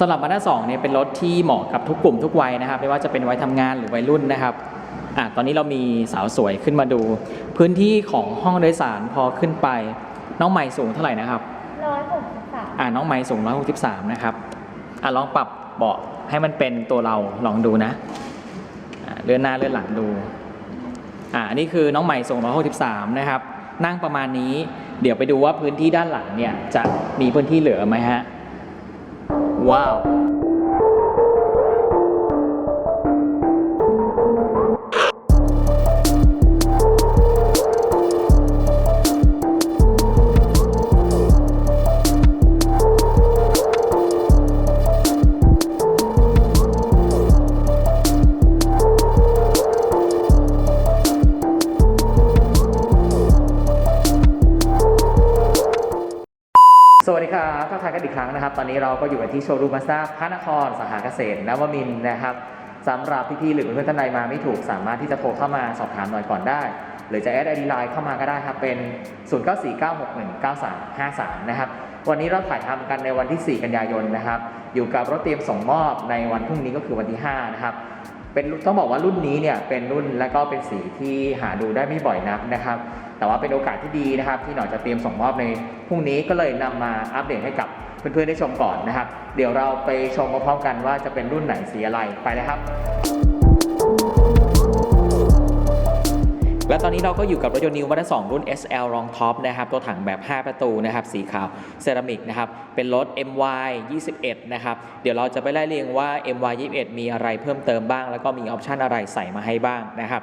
สำหรับมาด้าสองเนี่ยเป็นรถที่เหมาะกับทุกกลุ่มทุกวัยนะครับไม่ว่าจะเป็นวัยทำงานหรือวัยรุ่นนะครับอะตอนนี้เรามีสาวสวยขึ้นมาดู พื้นที่ของห้องโดยสารพอขึ้นไป น้องใหม่สูงเท่าไหร่นะครับร้อยหกสิบสามอ่าน้องไม้สูง163นะครับอ่าลองปรับเบาะให้มันเป็นตัวเราลองดูนะอ่าเลื่อนหน้าเลื่อนหลังดูอ่าอันนี้คือน้องใหม่สูง163นะครับนั่งประมาณนี้ เดี๋ยวไปดูว่าพื้นที่ด้านหลังเนี่ยจะมีพื้นที่เหลือไหมฮะ ว้ สวัสดีครับทักทายกันอีกครั้งนะครับ ตอนนี้เราก็อยู่กันที่โชว์รูมมาสด้าพระนครสาขาเกษตรนวมินนะครับสำหรับพี่ๆหรือเพื่อนๆท่านใดมาไม่ถูกสามารถที่จะโทรเข้ามาสอบถามหน่อยก่อนได้ หรือจะแอดไอดีไลน์เข้ามาก็ได้ครับ เป็น 0949619353 นะครับ วันนี้เราถ่ายทำกันในวันที่ 4 กันยายนนะครับ อยู่กับรถเตรียมส่งมอบในวันพรุ่งนี้ก็คือวันที่ 5 นะครับ เป็นต้องบอกว่ารุ่นนี้เนี่ยเป็นรุ่นและก็เป็นสีที่หาดูได้ไม่บ่อยนักนะครับ แต่ว่าเป็นโอกาสที่ดีนะครับ ที่หน่อยจะเตรียมส่งมอบในพรุ่งนี้ก็เลยนำมาอัปเดตให้กับเพื่อนๆได้ชมก่อนนะครับ เดี๋ยวเราไปชมพร้อมๆกันว่าจะเป็นรุ่นไหนสีอะไรไปเลยครับ นี้เราก็อยู่กับรถยนต์นิวมาด้า2รุ่น SL รองท็อปนะครับ ตัวถังแบบ 5 ประตูนะครับ สีขาวเซรามิกนะครับ เป็นรถ MY 21 นะครับ เดี๋ยวเราจะไปไล่เรียงว่า MY 21 มีอะไรเพิ่มเติมบ้าง แล้วก็มีออปชันอะไรใส่มาให้บ้างนะครับ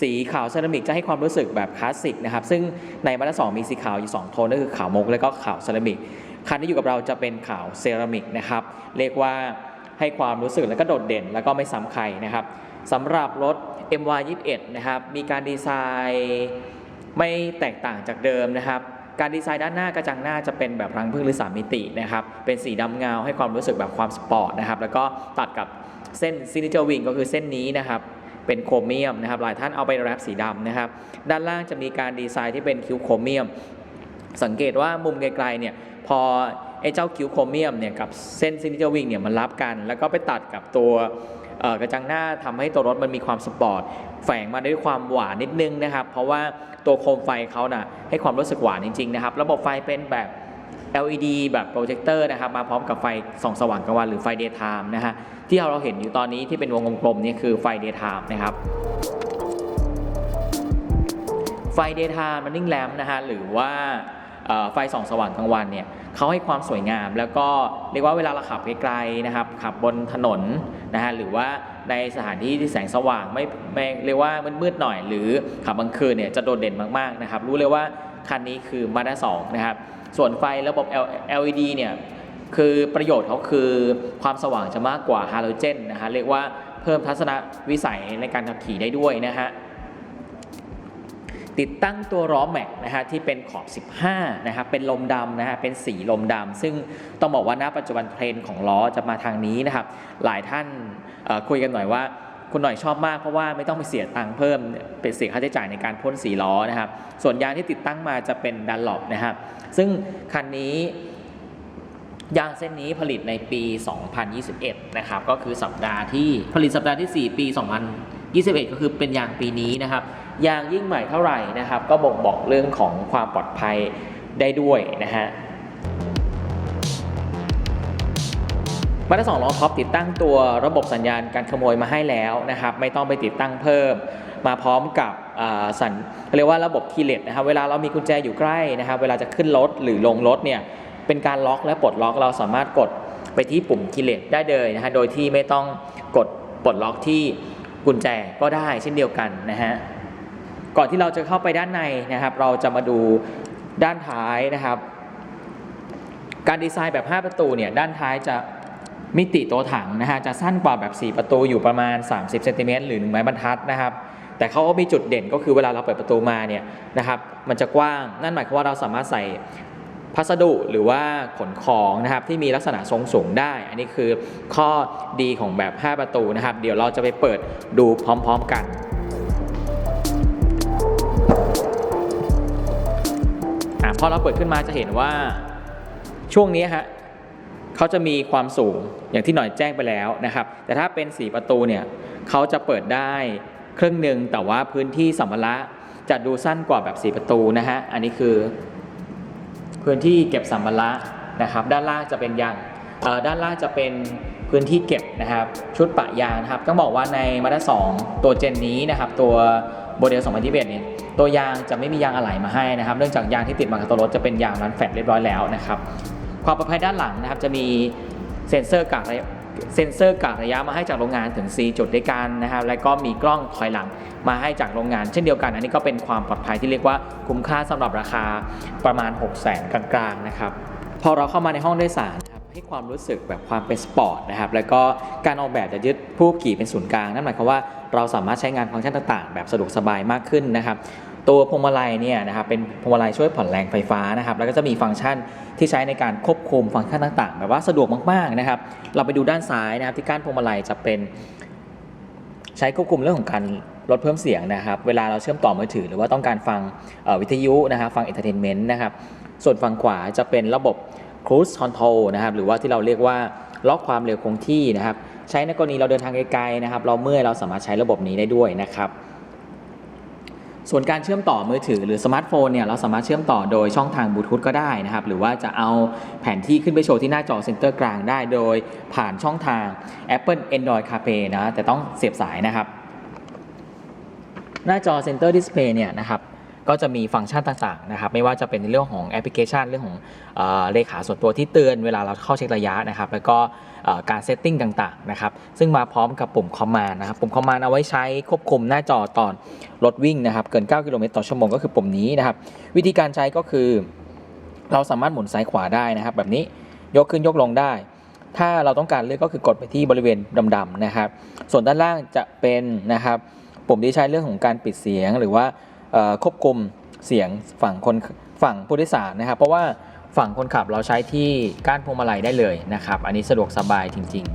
สีขาวเซรามิกจะให้ความรู้สึกแบบคลาสสิกนะครับ ซึ่งในมาด้า2มีสีขาวอยู่ 2 โทนก็คือขาวมุกและก็ขาวเซรามิกคันที่อยู่กับเราจะเป็นขาวเซรามิกนะครับเรียกว่าให้ความรู้สึกแล้วก็โดดเด่น แล้วก็ไม่ซ้ำใครนะครับสำหรับรถ MY 21 นะครับ มีการดีไซน์ไม่แตกต่างจากเดิมนะครับ การดีไซน์ด้านหน้ากระจังหน้าจะเป็นแบบรังผึ้งหรือ3มิตินะครับ เป็นสีดำเงาให้ความรู้สึกแบบความสปอร์ตนะครับ แล้วก็ตัดกับเส้นซินิเจอร์วิงก็คือเส้นนี้นะครับ เป็นโครเมียมนะครับ หลายท่านเอาไปแรปสีดำนะครับ ด้านล่างจะมีการดีไซน์ที่เป็นคิ้วโครเมียม สังเกตว่ามุมไกลๆเนี่ยพอ ไอ้เจ้าคิวโครเมียมเนี่ยกับเส้นซินิเจอร์วิงเนี่ยมันรับกัน แล้วก็ไปตัดกับตัวกระจังหน้าทำให้ตัวรถมันมีความสปอร์ตแฝงมาด้วยความหวานนิดนึงนะครับ เพราะว่าตัวโคมไฟเขานะ่ะให้ความรู้สึกหวานจริงๆนะครับ ระบบไฟเป็นแบบ LED แบบโปรเจคเตอร์นะครับ มาพร้อมกับไฟส่องสว่างกลางวันหรือไฟ daytime นะฮะที่เราเห็นอยู่ตอนนี้ที่เป็นวงกลมๆนี่คือไฟ daytime นะครับไฟ daytime running lamp นะฮะหรือว่าไฟส่องสว่างกลางวันเนี่ย เขาให้ความสวยงาม แล้วก็เรียกว่าเวลาเราขับไกลๆนะครับ ขับบนถนนนะฮะหรือว่าในสถานที่ที่แสงสว่างไม่ไม่เรียกว่ามืดๆหน่อย หรือขับกลางคืนเนี่ยจะโดดเด่นมากๆนะครับ รู้เลยว่าคันนี้คือมาด้าสองนะครับ ส่วนไฟระบบ LED เนี่ยคือประโยชน์เขาคือความสว่างจะมากกว่าฮาโลเจนนะฮะเรียกว่าเพิ่มทัศนวิสัยในการขับขี่ได้ด้วยนะฮะ ติดตั้งตัวล้อแม็กนะฮะที่เป็นขอบ 15 นะครับเป็นลมดำนะฮะเป็นสีลมดำซึ่งต้องบอกว่าณปัจจุบันเทรนด์ของล้อจะมาทางนี้นะครับ หลายท่านคุยกันหน่อยว่าคุณหน่อยชอบมากเพราะว่าไม่ต้องไปเสียตังค์เพิ่มเป็นเสียค่าใช้จ่ายในการพ่นสีล้อนะครับ ส่วนยางที่ติดตั้งมาจะเป็นดันหลบนะครับซึ่งคันนี้ยางเส้นนี้ผลิตในปี 2021 นะครับ ก็คือสัปดาห์ที่ผลิตสัปดาห์ที่ 4 ปี 2021 ก็คือเป็นยางปีนี้นะครับ ยางยิ่งใหม่เท่าไหร่นะครับ ก็บ่งบอกเรื่องของความปลอดภัยได้ด้วยนะฮะมาตรสองล้อท็อปติดตั้งตัวระบบสัญญาณการขโมยมาให้แล้วนะครับ ไม่ต้องไปติดตั้งเพิ่ม มาพร้อมกับสัญเรียกว่าระบบคีย์เลสนะครับเวลาเรามีกุญแจอยู่ใกล้นะครับ เวลาจะขึ้นรถหรือลงรถเนี่ยเป็นการล็อกและปลดล็อกเราสามารถกดไปที่ปุ่มคีย์เลสได้เลยนะฮะโดยที่ไม่ต้องกดปลดล็อกที่กุญแจก็ได้เช่นเดียวกันนะฮะ ก่อนที่เราจะเข้าไปด้านในนะครับ เราจะมาดูด้านท้ายนะครับ การดีไซน์แบบ 5 ประตูเนี่ยด้านท้ายจะมิติตัวถังนะฮะจะสั้นกว่าแบบ 4 ประตูอยู่ประมาณ 30เซนติเมตรหรือ1ไม้บรรทัดนะครับ แต่เขาก็มีจุดเด่นก็คือเวลาเราเปิดประตูมาเนี่ยนะครับ มันจะกว้างนั่นหมายความว่าเราสามารถใส่พัสดุหรือว่าขนของนะครับที่มีลักษณะทรงสูงได้ อันนี้คือข้อดีของแบบ 5 ประตูนะครับ เดี๋ยวเราจะไปเปิดดูพร้อม ๆ กัน อะพอเราเปิดขึ้นมาจะเห็นว่าช่วงนี้ฮะเขาจะมีความสูงอย่างที่หน่อยแจ้งไปแล้วนะครับ แต่ถ้าเป็น4ประตูเนี่ยเขาจะเปิดได้ครึ่งหนึ่งแต่ว่าพื้นที่สัมภาระจะดูสั้นกว่าแบบ4ประตูนะฮะอันนี้คือพื้นที่เก็บสัมภาระนะครับ ด้านล่างจะเป็นยางด้านล่างจะเป็นพื้นที่เก็บนะครับ ชุดปะยางนะครับต้องบอกว่าในมาด้า2ตัวเจนนี้นะครับ ตัวโมเดล2021เนี่ย ตัวยางจะไม่มียางอะไหล่มาให้นะครับ เนื่องจากยางที่ติดมากับตัวรถจะเป็นยางรันแฟตเรียบร้อยแล้วนะครับ ความปลอดภัยด้านหลังนะครับจะมีเซ็นเซอร์กากระยะเซ็นเซอร์กากระยะมาให้จากโรงงานถึง 4 จุดด้วยกันนะครับ และก็มีกล้องถอยหลังมาให้จากโรงงาน เช่นเดียวกัน อันนี้ก็เป็นความปลอดภัยที่เรียกว่าคุ้มค่าสำหรับราคาประมาณ 6 0 0 0 0 0กลางๆนะครับ พอเราเข้ามาในห้องโดยสาร ให้ความรู้สึกแบบความเป็นสปอร์ตนะครับแล้วก็การออกแบบจะยึดผู้ขี่เป็นศูนย์กลางนั่นหมายความว่าเราสามารถใช้งานฟังก์ชันต่างๆ แบบสะดวกสบายมากขึ้นนะครับตัวพวงมาลัยเนี่ยนะครับเป็นพวงมาลัยช่วยผ่อนแรงไฟฟ้านะครับแล้วก็จะมีฟังก์ชันที่ใช้ในการควบคุมฟังก์ชันต่างๆ แบบว่าสะดวกมากๆนะครับเราไปดูด้านซ้ายนะครับที่ก้านพวงมาลัยจะเป็น ใช้ควบคุมเรื่องของการลดเพิ่มเสียงนะครับ เวลาเราเชื่อมต่อมือถือ หรือว่าต้องการฟังวิทยุนะครับฟังเอนเตอร์เทนเมนต์นะครับส่วนฝั่งขวาจะเป็นระบบ Cruise Control นะครับหรือว่าที่เราเรียกว่าล็อกความเร็วคงที่นะครับ ใช้ในกรณีเราเดินทางไกลๆนะครับ เราเมื่อยเราสามารถใช้ระบบนี้ได้ด้วยนะครับ ส่วนการเชื่อมต่อมือถือหรือสมาร์ทโฟนเนี่ยเราสามารถเชื่อมต่อโดยช่องทางบลูทูธก็ได้นะครับ หรือว่าจะเอาแผนที่ขึ้นไปโชว์ที่หน้าจอเซ็นเตอร์กลางได้โดยผ่านช่องทาง Apple Android CarPlay นะแต่ต้องเสียบสายนะครับ หน้าจอ Center Display เนี่ยนะครับ ก็จะมีฟังก์ชันต่างๆนะครับไม่ว่าจะเป็นในเรื่องของแอปพลิเคชัน เรื่องของเอ่อเลขาส่วนตัวที่เตือนเวลาเราเข้าเช็คระยะนะครับแล้วก็เอ่อการเซตติ้งต่างๆนะครับซึ่งมาพร้อมกับปุ่มคอมมานด์นะครับปุ่มคอมมานด์เอาไว้ใช้ควบคุมหน้าจอตอนรถวิ่งนะครับเกิน 9 กิโลเมตรต่อชั่วโมงก็คือปุ่มนี้นะครับวิธีการใช้ก็คือ เราสามารถหมุนซ้ายขวาได้นะครับแบบนี้ยกขึ้นยกลงได้ ถ้าเราต้องการเลือกก็คือกดไปที่บริเวณดำๆนะครับ ส่วนด้านล่างจะเป็นนะครับปุ่มที่ใช้เรื่องของการปิดเสียงหรือว่า ควบคุมเสียงฝั่งคนฝั่งผู้โดยสารนะครับ เพราะว่าฝั่งคนขับเราใช้ที่ก้านพวงมาลัยได้เลยนะครับ อันนี้สะดวกสบายจริง ๆ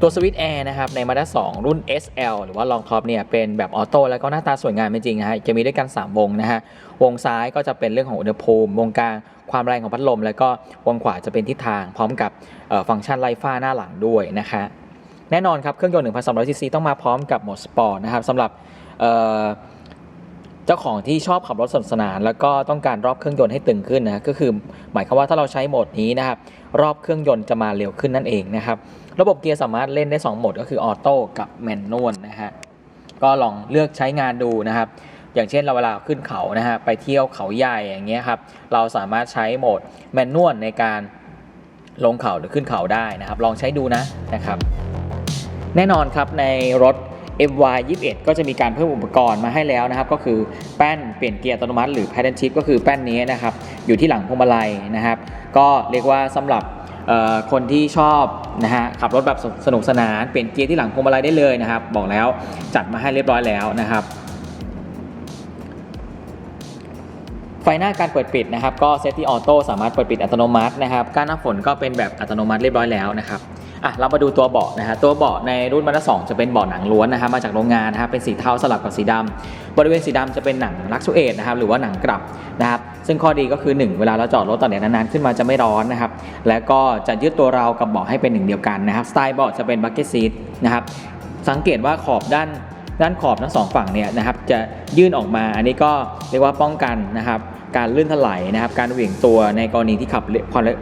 ตัวสวิตช์แอร์นะครับใน Mazda 2รุ่น SL หรือว่า Long Top เนี่ยเป็นแบบออโต้แล้วก็หน้าตาสวยงามจริงๆนะฮะจะมีด้วยกัน 3 วงนะฮะวงซ้ายก็จะเป็นเรื่องของอุณหภูมิ วงกลางความแรงของพัดลม แล้วก็วงขวาจะเป็นทิศทางพร้อมกับฟังก์ชันไล่ฟ้าหน้าหลังด้วยนะคะ แน่นอนครับ เครื่องยนต์ 1,200ซีซีต้องมาพร้อมกับโหมดสปอร์ตนะครับสำหรับเอ่อเจ้าของที่ชอบขับรถสนุกสนาน แล้วก็ต้องการรอบเครื่องยนต์ให้ตึงขึ้นนะก็คือหมายความว่าถ้าเราใช้โหมดนี้นะครับรอบเครื่องยนต์จะมาเร็วขึ้นนั่นเองนะครับระบบเกียร์สามารถเล่นได้ 2 โหมดก็คือออโต้กับแมนนวลนะฮะก็ลองเลือกใช้งานดูนะครับอย่างเช่นเราเวลาขึ้นเขานะฮะไปเที่ยวเขาใหญ่อย่างเงี้ยครับเราสามารถใช้โหมดแมนนวลในการลงเขาหรือขึ้นเขาได้นะครับ ลองใช้ดูนะนะครับ แน่นอนครับในรถ MY 21 ก็จะมีการเพิ่มอุปกรณ์มาให้แล้วนะครับ ก็คือแป้นเปลี่ยนเกียร์อัตโนมัติหรือ Paddle Shift ก็คือแป้นนี้นะครับ อยู่ที่หลังพวงมาลัยนะครับ ก็เรียกว่าสำหรับคนที่ชอบนะฮะขับรถแบบสนุกสนานเปลี่ยนเกียร์ที่หลังพวงมาลัยได้เลยนะครับ บอกแล้วจัดมาให้เรียบร้อยแล้วนะครับ ไฟหน้าการเปิดปิดนะครับ ก็เซตที่ออโต้สามารถเปิดปิดอัตโนมัตินะครับการน้ำฝนก็เป็นแบบอัตโนมัติเรียบร้อยแล้วนะครับ อะเรามาดูตัวเบาะนะฮะตัวเบาะในรุ่นมาด้าสองจะเป็นเบาะหนังล้วนนะครับมาจากโรงงานนะครับเป็นสีเทาสลับกับสีดำบริเวณสีดำจะเป็นหนังลักซูเอตนะครับหรือว่าหนังกลับนะครับซึ่งข้อดีก็คือ 1 เวลาเราจอดรถต่อเนื่องนานๆขึ้นมาจะไม่ร้อนนะครับและก็จะยึดตัวเรากับเบาะให้เป็นหนึ่งเดียวกันนะครับสไตล์เบาะจะเป็นบักเก็ตซีทนะครับสังเกตว่าขอบด้านด้านขอบทั้งสองฝั่งเนี่ยนะครับจะยื่นออกมาอันนี้ก็เรียกว่าป้องกันนะครับ การลื่นถลายนะครับ การเหวี่ยงตัวในกรณีที่ขับความเร็ว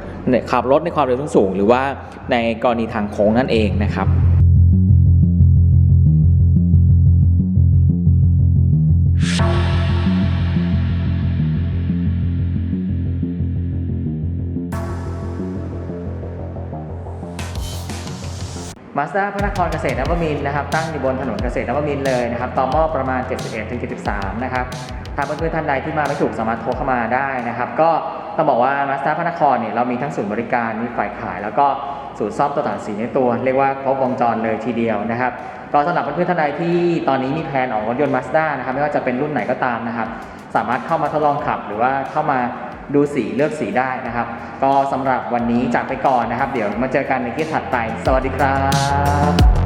ขับรถในความเร็วสูง หรือว่าในกรณีทางโค้งนั่นเองนะครับมาสด้าพระนครเกษตรนวมินนะครับตั้งอยู่บนถนนเกษตรนวมินเลยนะครับต่อหม้อประมาณ 71ถึง73 นะครับ ถ้าเพื่อนๆท่านใดที่มาไม่ถูกสามารถโทรเข้ามาได้นะครับ ก็ต้องบอกว่ามาสด้าพระนครเนี่ยเรามีทั้งศูนย์บริการมีฝ่ายขาย แล้วก็ศูนย์ซ่อมตัวต่างสีในตัว เรียกว่าครบวงจรเลยทีเดียวนะครับก็สำหรับเพื่อนๆท่านใดที่ตอนนี้มีแพลนออกรถยนต์มาสด้านะครับไม่ว่าจะเป็นรุ่นไหนก็ตามนะครับ สามารถเข้ามาทดลองขับ หรือว่าเข้ามาดูสีเลือกสีได้นะครับ ก็สำหรับวันนี้จากไปก่อนนะครับ เดี๋ยวมาเจอกันในคลิปถัดไป สวัสดีครับ